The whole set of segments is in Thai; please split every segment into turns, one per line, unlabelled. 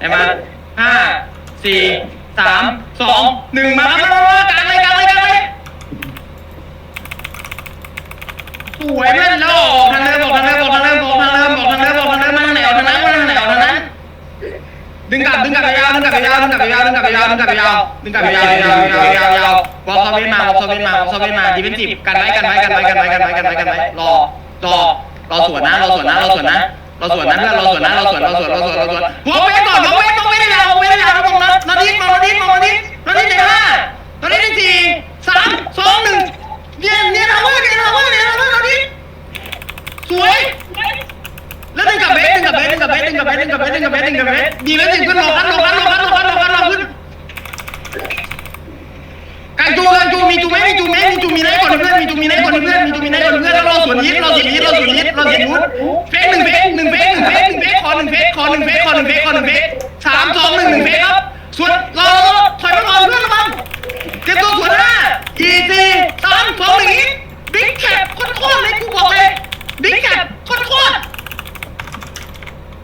ไอ้มาห้าสี่สามสองหนึ่งมาครับมามากลางเลยกลางเลยกลางเลยสวยแม่นแล้วออกทางเดิมออกทางเดิมออกทางเดิมออกทางเดิมออกทางเดิมออกทางเดิมมาทางไหนออกทางนั้นมาทางไหนออกทางนั้นดึงกลับดึงกลับไปยาวดึงกลับไปยาวดึงกลับไปยาวดึงกลับไปยาวดึงกลับไปยาวดึงกลับไปยาวยาวยาวยาวยาววอลซอเวนมาวอลซอเวนมาวอลซอเวนมาดิเฟนซีฟกันไว้กันไว้กันไว้กันไว้กันไว้กันไว้กันไว้รอรอรอสวนนะรอสวนนะรอสวนนะ เรอสวนนะเพื่อนรอสวนนะรอสวนเรอสวนเรอสวนเรอสวนวงเว้นก่อนวงเว้นวงเว้นยาววงเว้นยาวแล้วมองนะนอดิสมองนอดิสมองนอดิสนอดิสในห้านอดิสในสี่สามสองหนึ่งเนี่ยเนี่ยทาวเวอร์เนี่ยทาวเวอร์เนี่ยทาวเวอร์นอดิสวยแล้วดึงกับเบสดึงกับเบสดึงกับเบสดึงกับเบสดึงกับเบสดึงกับเบสดึงกับเบสดีแล้วดึงขึ้นลงกันลงกันลงกันลงกันลงกันลงขึ้นกันจูกันจูมีจูไหมมีจูไหมมีจูมีไหนก่อนเพื่อนมีจูมีไหนก่อนเพื่อนมีจูมีไหนก่อนเพื่อนแล้วเรอสวนยิดรอสวนยิดรอ สวนยิดรอสวนยิดเฟกหนึ่งเฟกหนึ่งเฟกหนึ่งเฟกหนึ่งเฟกขอหนึ่งเฟกขอหนึ่งเฟกขอหนึ่งเฟกขอหนึ่งเฟกสามสองหนึ่งหนึ่งเฟกครับสวนรอรอถอยมาก่อนเพื่อนระวังเตรียมตัวสวนห้าสี่สี่สามสองหนึ่งยิดบิ๊กแคปโคตรเลยกูบอกเลยบิ๊กแคปโคตร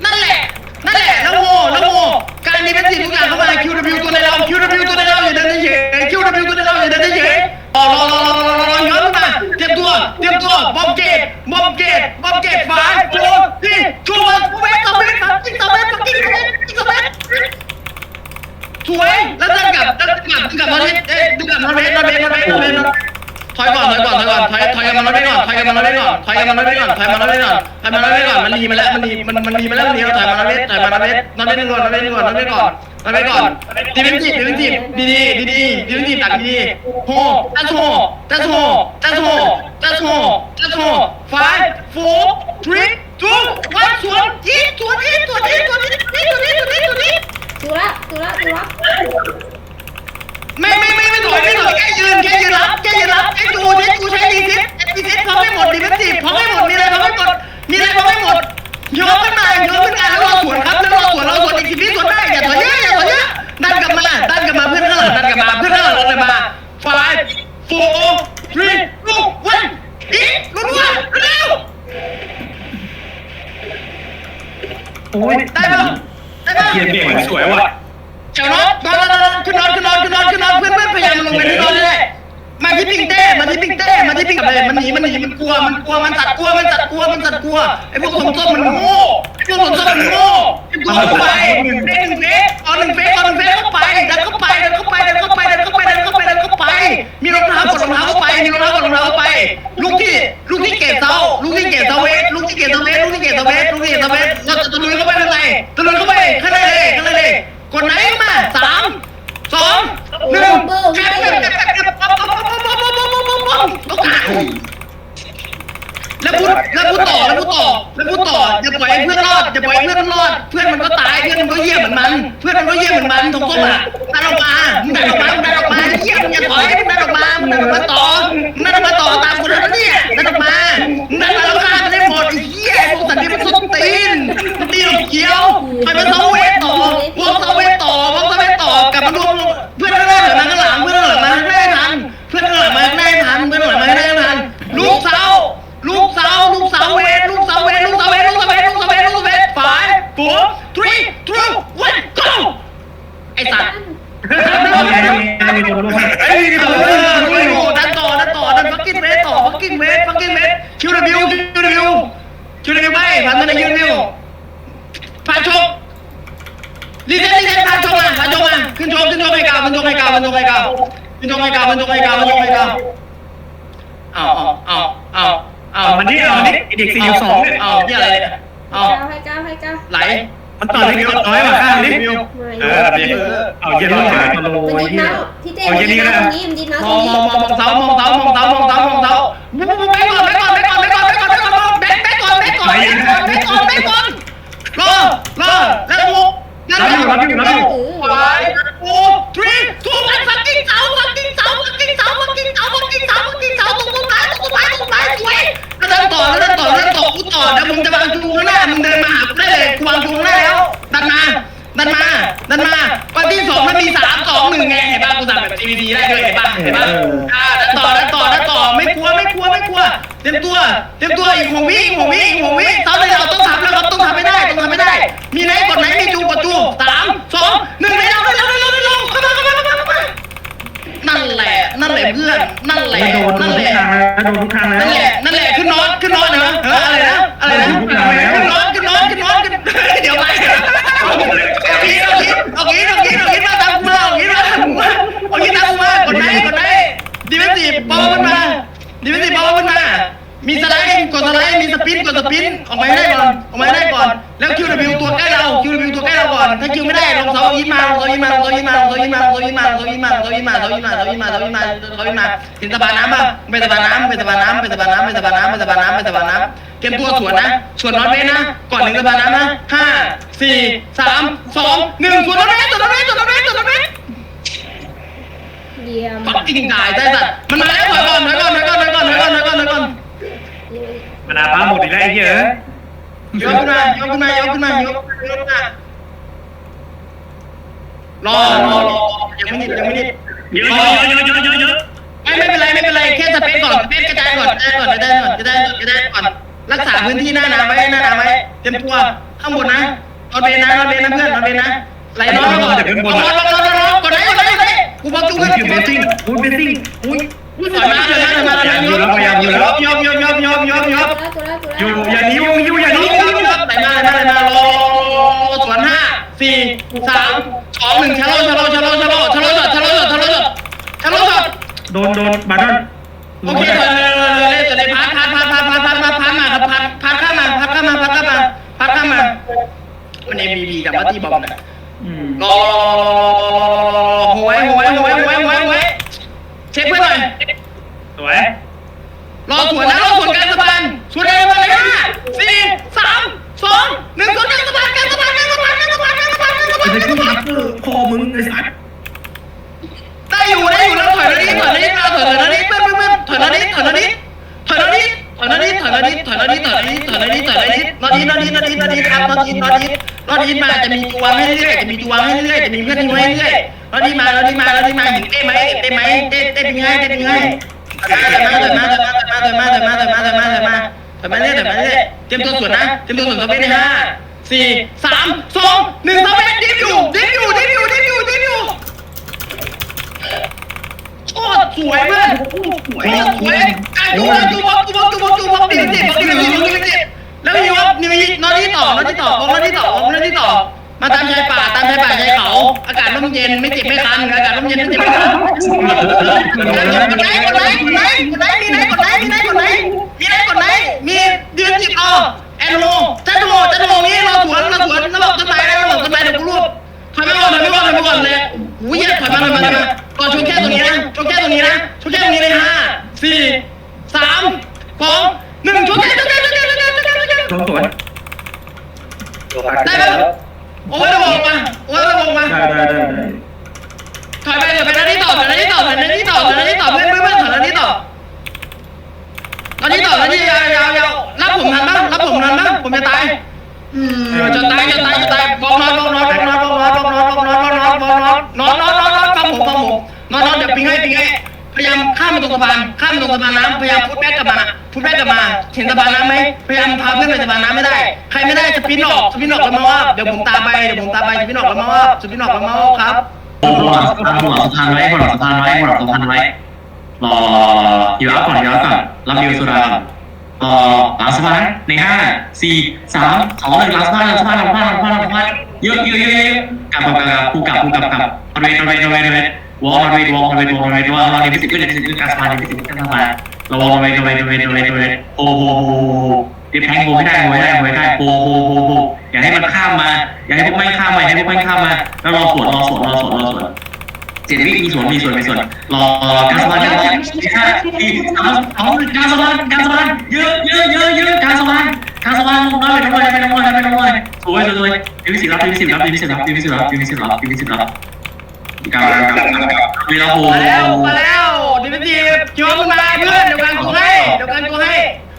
นั่นแหละนั่นแหละแล้วโมแล้วโมการนี้เป็นสิ่งทุกอย่างเข้ามา QW ตัวในเรา QW ตัวในเราอย่าเดินเฉย QW ตัวในเราอย่าเดินเฉยรอรอรอรอรอรอย้อนมาเตรียมตัวเตรียมตัวบอมเก บอมเกตบอมเกตฝ่ายโฟร์ที่ชูวันเวทต่อเวทครับจิ้งต่อเวทจิ้งต่อเวทจิ้งต่อเวทสวยแล้วเดินกลับเดินกลับเดินกลับมาเวทเอ๊ะเดินกลับมาเวทมาเวทมาเวทมาเวทถอยก่อนถอยก่อนถอยก่อนถอยถอยกันมาเวทก่อนถอยกันมาเวทก่อนถอยกันมาเวทก่อนถอยมาเวทก่อนถอยมาเวทก่อนมันรีมาแล้วมันรีมันมันรีมาแล้วมันรีถอยมาเวทถอยมาเวทนอนเวทก่อนนอนเวทก่อนนอนเวทก่อนนอนเวทก่อนดีเป็นจีบดีเป็นจีบดีดีดีดีดีเป็นจีบตักดีโฮตัสโฮตัสโฮตัสโฮตัสโฮตัสโฮ five four three two one สวนยิงสวนยิงสวนยิงสวนยิงนี่สวนนี้สวนนี้สวนนี้
ดูละดูละดูละ
ไม่ไม่ไม่ไม่ถอยไม่ถอยแค่ยืนแค่ยืนรับแค่ยืนรับแค่ดู
โอ้ย
ได้ปะได้ปะ
เกียร์เบรกมันสวยว่ะ
เจ้านอนนอนนอนขึ้นนอนขึ้นนอนขึ้นนอนขึ้นนอนเพื่อนเพื่อนพยายามลงไปที่นอนเลยมาที่ปิงเต้มาที่ปิงเต้มาที่ปิงเลยมันหนีมันหนีมันกลัวมันกลัวมันสัตว์กลัวมันสัตว์กลัวมันสัตว์กลัวไอ้พวกคนส้มมันโง่ไอ้พวกคนส้มมันโง่ไอ้พวกเข้าไป อนมันก็เยี่ยเหมือนมัน เพื่อนมันก็เยี่ยเหมือนมันตรงก้มอะดันออกมามึงดันออกมามึงดันออก ให้กาวขึ้นชกให้กาวเอาเอาเอาเอาเอา
มันนี่เอามันนี่เด็กสี่สองเนี่ย
เอาที่อะไรเนี่ยเอา
เก้าให้เก้าให้เก้า
ไหล
มันต่อเลยเดียวน้อยกว่าข้างนิดเดียวเออเดี๋ยวเอาเย็นร้อนหาตะโล
มัน
ไอ้
ดิน
เหี้ย
น้ำพี่เต้
เอา
มัน
เย็
ดิ
น
น
นี่ก็ได้
น้ำตรงนี้มันดินน้ำ
ม
ตร
อง
งนี้
มองมองมองเสามองเสามองเสามองเสามองเสาไปก่อนไปก่อนไปก่อนไปก่อนไปก่อนไปก่อนไปก่อนแบกแบกก่อนแบกก่อนแบกก่อนแบกก่อนแบกก่อนรอรอแล้วกูนั่นแหละไป ป่ะเห็นป่ะอ่าดันต่อดันต่อดันต่อไม่กลัวไม่กลัวไม่กลัวเตรียมตัวเตรียมตัวอีกหกวิอีกหกวิอีกหกวิเท่าไหร่เราต้องทำแล้วครับต้องทำไม่ได้ต้องทำไม่ได้ มีไหนกดไหนมีจูกดจูสามสองหนึ่งไปเร็วไปเร็วไปเร็วไปเร็วเข้ามาเข้ามาเข้ามาเข้ามานั่นแหละนั่นแหละเพื่อนนั่นแหละ
โดนโด
นั่
น
น
ทุ
แห
ก
ละ
ทางแล้วโดนทุกทางแล้ว
ปินกดสปินออกมาให้ได้ก่อนออกมาให้ได้ก่อน แล้วคิววิวตัวใกล้เราคิววิวตัวใกล้เราก่อน ถ้าคิวไม่ได้ลงเสายิงมาลงเสายิงมาลงเสายิงมาลงเสายิงมาลงเสายิงมาลงเสายิงมาลงเสายิงมาลงเสายิงมาลงเสายิงมาลงเสายิงมาลงเสายิงมาลงเสายิงมาถึงสะพานน้ำป่ะไปสะพานน้ำไปสะพานน้ำไปสะพานน้ำไปสะพานน้ำไปสะพานน้ำไปสะพานน้ำเตรียมตัวสวนนะสวนนอตเวนะ ก่อนถึงสะพานน้ำนะห้าสี่สามสองหนึ่งสวนนอตเวสวนนอตเวสวนนอตเวสวนนอตเว
เยี่ยม
ปักกิ่งตายได้สัตว์มันมาแล้วถอยก่อนถอยก่อนถอยก่อนถอยก่อนถอยก่อนถอยก่อนถอยก่อน
มันอาป้าหมดอีกแล้วไอ้เหี้ย
ยกขึ้นมายกขึ้นมายกขึ้นมายกขึ้นมารอรอรอยังไม่นิดยังไม่นิด
เยอะเยอะเยอะเยอะเยอะเยอะ
ไม่ไม่เป็นไรไม่เป็นไรแค่สเปซก่อนสเปซกระจายก่อนกระจายก่อนกระจายก่อนกระจายก่อนกระจายก่อนรักษาพื้นที่หน้าน้ำไว้หน้าน้ำไว้เตรียมตัวข้างบนนะนอนเบนนะนอนเบนนะเพื่อนนอนเบนนะไหลนอนก่อนนอนนอนนอนนอนกดไหนกดไหนกดไหนกูบอกจู
อุ้
เพื่
ย
อน
คิว
กู
เบบ
อ
สซิ่ง
จู
อุ้ยเบสซิ่ง
มั
น
เอ็มบีบีกับวัตตี้บอมนะ
อืม
รอหวยหวยหวยหวยหวยหวยเช็คเพื่อนหน่อย
สวย
รอสวนนะรอสวนกลางสะพาน จะมีตัวให้เรื่อยจะมีตัวให้เรื่อยจะมีเพื่อนทิ้เรื่อยนอดีมานอดีมานอดีมาหิงเต้ไหมเต้ไหมเต้เต้เป็นไงเต้เป็นไงมาเถอยมาเถอยมาเถอยมาเถอยมาเถอยมาเถอยมาเถอยมาถอยมาถอยมาเรื่อยถอยมาเรื่อยเตรียมตัวสวนนะเตรียมตัวสวนสเปนในห้าสี่สามสองหนึ่งสเปนดิฟอยู่ดิฟอยู่ดิฟอยู่ดิฟอยู่ดิฟอยู่โคตรสวยเพื่อนโคตรสวยสวยการจูบจูบจูบจูบจูบตีตีตีตีตีตีแล้วมีว่ามีนอนที่ต่อนอนที่ต่อของนอนที่ต่อของนอนที่ต่อ มาตามชายป่าตามชายป่าชายเขา อากาศร่มเย็นไม่เจ็บไม่คันอากาศร่มเย็นไม่เจ็บไม่คันกดไหนกดไหนกดไหนกดไหนมีไหนกดไหนมีไหนกดไหนมีไหนกดไหนมีเดือนจิบอแอนโมจันโมจันโมนี้เราสวนเราสวนเราบอกต้นไม้เราบอกต้นไม้เดี๋ยวกูรวบถอยไปก่อนถอยไปก่อนถอยไปก่อนเลยอุ้ยถอยมาถอยมาถอยมาก่อนชนแค่ตรงนี้นะชนแค่ตรงนี้นะชนแค่ตรงนี้เลยห้าสี่สามสองหนึ่งชนแค่ชนแค่ชนแค่ชนแค่ชนแค่ชนแค่
โดนสวน
ได้ไหม โอ้ยระบบมาโอ้ยระบบมา
ได้ได้ได้ได้
ถอยไปเดี๋ยวไปนั่นนี่ต่อไปนั่นนี่ต่อไปนั่นนี่ต่อไปนั่นนี่ต่อเพื่อนเพื่อนเพื่อนถอยนั่นนี่ต่อนั่นนี่ต่อนั่นนี่ยาวยาวยาวรับผมทันบ้างรับผมทันบ้างผมจะตายอืมจะตายจะตายจะตายบอกนอนบอกนอนบอกนอนบอกนอนบอกนอนบอกนอนบอกนอนบอกนอนนอนนอนนอนนอนฟังผมฟังผมนอนนอนเดี๋ยวปิงให้ปิงให้ พยายามข้ามมาตรงสะพานข้ามมาตรงสะพานน้ำพยายามพุทแบ็กกลับมาพุทแบ็กกลับมาเห็นสะพานน้ำไหมพยายามพาเพื่อนไปสะพานน้ำไม่ได้ใครไม่ได้สปินออกสปินออกแล้วมาว่าเดี๋ยวผมตามไปเดี๋ยวผมตามไปสปินออกแล้วมาว่าสปินออกแล้วมาว่าครับ
บอลสะพานบอลสะพานไว้บอลสะพานไว้บอลสะพานไว้รออยู่แล้วก่อนอยู่แล้วก่อนรับดิวสุดารอหลังสะพานในห้าสี่สามสองหนึ่งหลังสะพานหลังสะพานหลังสะพานหลังสะพานหลังสะพาเยอะเยอะเยอะเยอะกลับกลับกลับกูกลับกูกลับกลับออนเวทออนเวทออนเวทออนเวทวอลออนเวทวอลออนเวทวอลออนเวทวอลเราเดี๋ยวพิสิทธิ์ขึ้นเดี๋ยวพิสิทธิ์การสะพานเดี๋ยวพิสิทธิ์ขึ้นการสะพานเราวอลออนเวทออนเวทออนเวทออนเวทออนเวทโอ้โหเดี๋ยวแทงโบให้ได้โบให้ได้โบให้ได้โบโบโบโบอย่าให้มันข้ามมา อย่าให้พวกไม่ข้ามมาอย่าให้พวกไม่ข้ามมา แล้วรอสวนรอสวนรอสวนรอสวนเจ็ดวิมีสวนมีสวนมีสวนรอการสะพานการสะพานห้าสี่สามสองการสะพานการสะพานเยอะเยอะเยอะเยอะการสะพานการสะพานลงน้อยไปลงน้อยไปลงน้อยไปลงน้อยสวยสวยสวยดีวิสิรับดีวิสิรับดีวิสิรับดีวิสิรับดีวิสิรับดีวิสิรับ การการการเวลาโห
มาแล้ว มาแล้วดิมิทีคิวมึงมาเพื่อนเดี๋ยวกันกูให้ เดี๋ยวกันกูให้